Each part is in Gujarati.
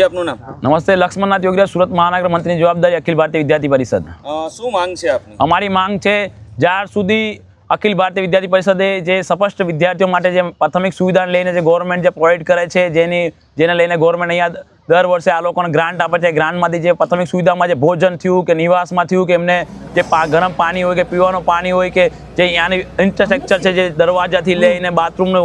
આપનું નામ? નમસ્તે લક્ષ્મણનાથ યોગીરાજ સુરત મહાનગર મંત્રીની જવાબદારી અખિલ ભારતીય વિદ્યાર્થી પરિષદ. શું માંગ છે આપની? અમારી માંગ છે જ્યાર સુધી અખિલ ભારતીય વિદ્યાર્થી પરિષદે જે સ્પષ્ટ વિદ્યાર્થીઓ માટે જે પ્રાથમિક સુવિધાને લઈને જે ગવર્મેન્ટ જે પ્રોવાઈડ કરે છે જેની જેને લઈને ગવર્મેન્ટ અહીંયા દર વર્ષે આ લોકોને ગ્રાન્ટ આપે છે. ગ્રાન્ટમાંથી જે પ્રાથમિક સુવિધામાં જે ભોજન થયું કે નિવાસમાં થયું કે એમને જે ગરમ પાણી હોય કે પીવાનું પાણી હોય કે જે ત્યાંની ઇન્ફ્રાસ્ટ્રક્ચર છે જે દરવાજાથી લઈને બાથરૂમને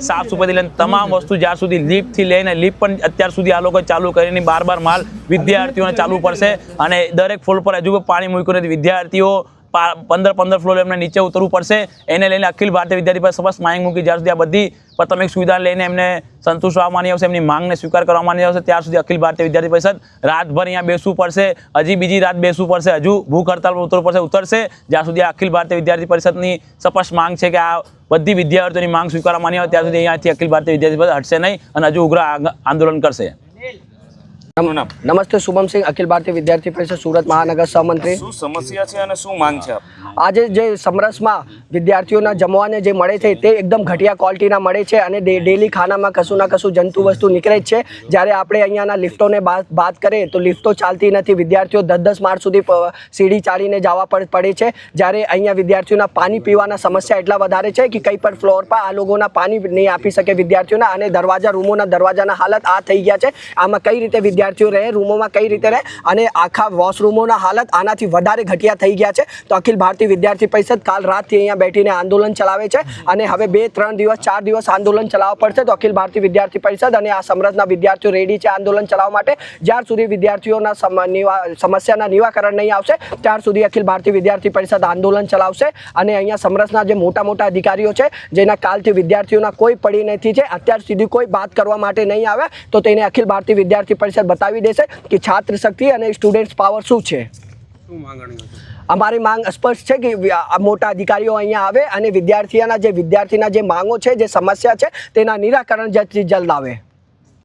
સાફ સુફાઈથી લઈને તમામ વસ્તુ જ્યાં સુધી લિફ્ટથી લઈને લિફ્ટ પણ અત્યાર સુધી આ લોકો ચાલુ કરીને બાર બાર માલ વિદ્યાર્થીઓને ચાલુ પડશે. અને દરેક ફ્લોર પર હજુ પાણી મૂક્યું નથી. વિદ્યાર્થીઓ પંદર પંદર ફ્લોર એમને નીચે ઉતરવું પડશે. એને લઈને અખિલ ભારતીય વિદ્યાર્થી પર સ્પષ્ટ માંગ મૂકી જ્યાં સુધી આ બધી પ્રાથમિક સુવિધા લઈને એમને સંતુષ્ટ આવવાની આવશે, એમની માંગને સ્વીકાર કરવાની આવશે, ત્યાર સુધી અખિલ ભારતીય વિદ્યાર્થી પરિષદ રાતભર અહીંયા બેસવું પડશે, હજી બીજી રાત બેસવું પડશે, હજુ ભૂખ હડતાલ પર ઉતરવું પડશે, ઉતરશે જ્યાં સુધી અખિલ ભારતીય વિદ્યાર્થી પરિષદની સ્પષ્ટ માંગ છે કે આ બધી વિદ્યાર્થીઓની માંગ સ્વીકારવાની આવે ત્યાં સુધી અહીંયાથી અખિલ ભારતીય વિદ્યાર્થી પરિષદ હટશે નહીં અને હજુ ઉગ્ર આંદોલન કરશે. નમસ્તે શુભમસિંહ અખિલ ભારતીય વિદ્યાર્થી પરિષદ સુરત મહાનગર સહમંત્રી. શું સમસ્યા છે અને શું માંગ છે આજે જે સમરસમાં વિદ્યાર્થીઓના જમવાને જે મળે છે તે એકદમ ઘટિયા ક્વોલિટીના મળે છે અને ડેલી ખાનામાં કશું ના કશું જંતુ વસ્તુ નીકળે જ છે. જ્યારે આપણે અહીંયાના લિફ્ટોને બાદ કરીએ તો લિફ્ટો ચાલતી નથી. વિદ્યાર્થીઓ દસ દસ માળ સુધી સીડી ચાલીને જવા પડે છે. જ્યારે અહીંયા વિદ્યાર્થીઓના પાણી પીવાના સમસ્યા એટલા વધારે છે કે કંઈ પણ ફ્લોર પર આ લોકોના પાણી નહીં આપી શકે વિદ્યાર્થીઓના અને દરવાજા, રૂમોના દરવાજાના હાલત આ થઈ ગયા છે. આમાં કઈ રીતે વિદ્યાર્થીઓ રહે, રૂમોમાં કઈ રીતે રહે અને આખા વોશરૂમોના હાલત આનાથી વધારે ઘટિયા થઈ ગયા છે. તો અખિલ ભારતીય વિદ્યાર્થી પરિષદ કાલ રાતથી અહીંયા બેઠીને આંદોલન ચલાવે છે અને હવે બે ત્રણ દિવસ ચાર દિવસ આંદોલન ચલાવવા પડશે તો અખિલ ભારતીય વિદ્યાર્થી પરિષદ અને આ સમરસના વિદ્યાર્થીઓ રેડી છે આંદોલન ચલાવવા માટે. જ્યાર સુધી વિદ્યાર્થીઓના સમ- સમસ્યાના નિવાકરણ નહીં આવશે ત્યાર સુધી અખિલ ભારતીય વિદ્યાર્થી પરિષદ આંદોલન ચલાવશે. અને અહીંયા સમરસના જે મોટા મોટા અધિકારીઓ છે જેના કાલથી વિદ્યાર્થીઓના કોઈ પડી નથી છે અત્યાર સુધી કોઈ વાત કરવા માટે નહીં આવે તો તેને અખિલ ભારતીય વિદ્યાર્થી પરિષદ બતાવી દેશે કે છાત્ર શક્તિ અને સ્ટુડન્ટ્સ પાવર શું છે? અમારી માંગ સ્પષ્ટ છે કે મોટા અધિકારીઓ અહીંયા આવે અને વિદ્યાર્થીઓના જે વિદ્યાર્થીના જે માંગો છે, જે સમસ્યા છે, તેના નિરાકરણ જલ્દથી જલ્દ આવે.